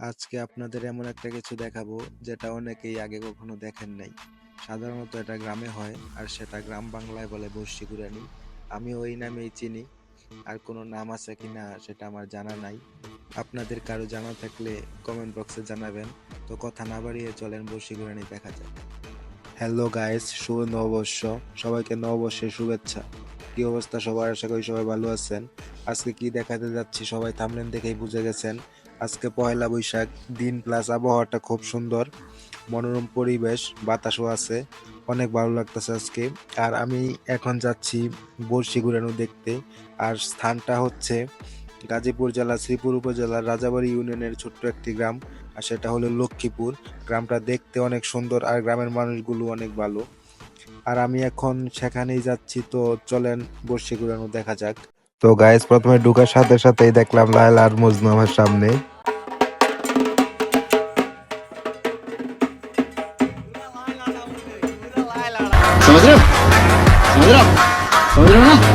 আজকে আপনাদের এমন একটা কিছু দেখাবো, যেটা অনেকেই আগে কখনো দেখেন নাই। সাধারণত এটা গ্রামে হয়, আর সেটা গ্রাম বাংলায় বলে বর্ষি গুরানি আমি ওই নামেই চিনি, আর কোনো নাম আছে কিনা সেটা আমার জানা নাই। আপনাদের কারও জানা থাকলে কমেন্ট বক্সে জানাবেন। তো কথা না বাড়িয়ে চলেন বর্ষি গুরানি দেখা যাক। হ্যালো গাইস শুভ নববর্ষ। সবাইকে নববর্ষের শুভেচ্ছা। কি অবস্থা সবার? আশা করি সবাই ভালো আছেন। আজকে কি দেখাতে যাচ্ছি সবাই থামলেন দেখেই বুঝে গেছেন। আজকে পয়লা বৈশাখ, দিন প্লাস আবহাওয়াটা খুব সুন্দর, মনোরম পরিবেশ, বাতাসও আছে, অনেক ভালো লাগতেছে আজকে। আর আমি এখন যাচ্ছি বর্ষি ঘুরানো দেখতে, আর স্থানটা হচ্ছে গাজীপুর জেলা, শ্রীপুর উপজেলার রাজাবাড়ি ইউনিয়নের ছোট্ট একটি গ্রাম, আর সেটা হলো লক্ষ্মীপুর। গ্রামটা দেখতে অনেক সুন্দর, আর গ্রামের মানুষগুলো অনেক ভালো। আর আমি এখন সেখানেই যাচ্ছি, তো চলেন বর্ষি ঘুরানো দেখা যাক। তো গাইস প্রথমে ঢুকার সাথে সাথেই দেখলাম লায়লা আর মজনু সামনে। സമുദ്രം സമുദ്രം സമുദ്രം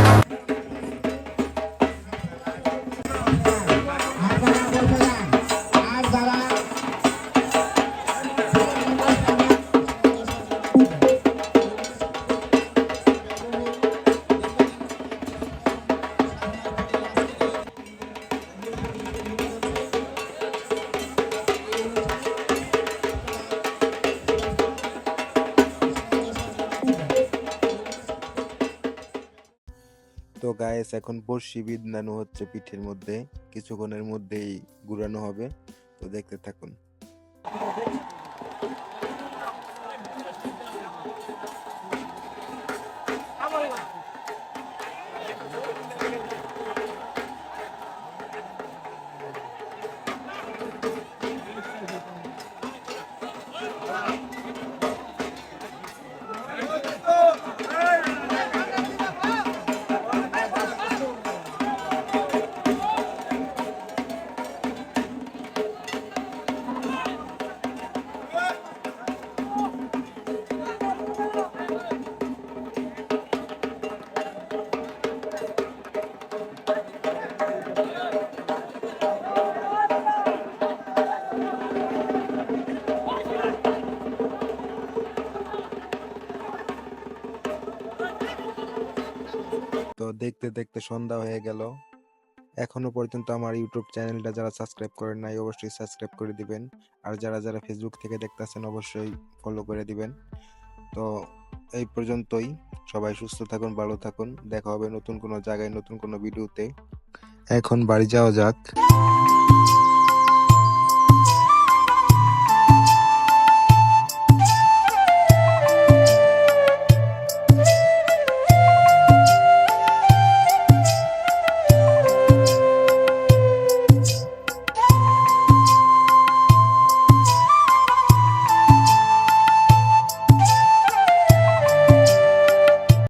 তো গায়েস এখন বর্ষি বিদনানো হচ্ছে পিঠের মধ্যে, কিছুক্ষণের মধ্যেই ঘুরানো হবে, তো দেখতে থাকুন। দেখতে দেখতে সন্ধ্যা হয়ে গেল। এখনও পর্যন্ত আমার ইউটিউব চ্যানেলটা যারা সাবস্ক্রাইব করেন নাই, অবশ্যই সাবস্ক্রাইব করে দিবেন। আর যারা যারা ফেসবুক থেকে দেখতেছেন, অবশ্যই ফলো করে দিবেন। তো এই পর্যন্তই। সবাই সুস্থ থাকুন, ভালো থাকুন। দেখা হবে নতুন কোনো জায়গায়, নতুন কোনো ভিডিওতে। এখন বাড়ি যাওয়া যাক।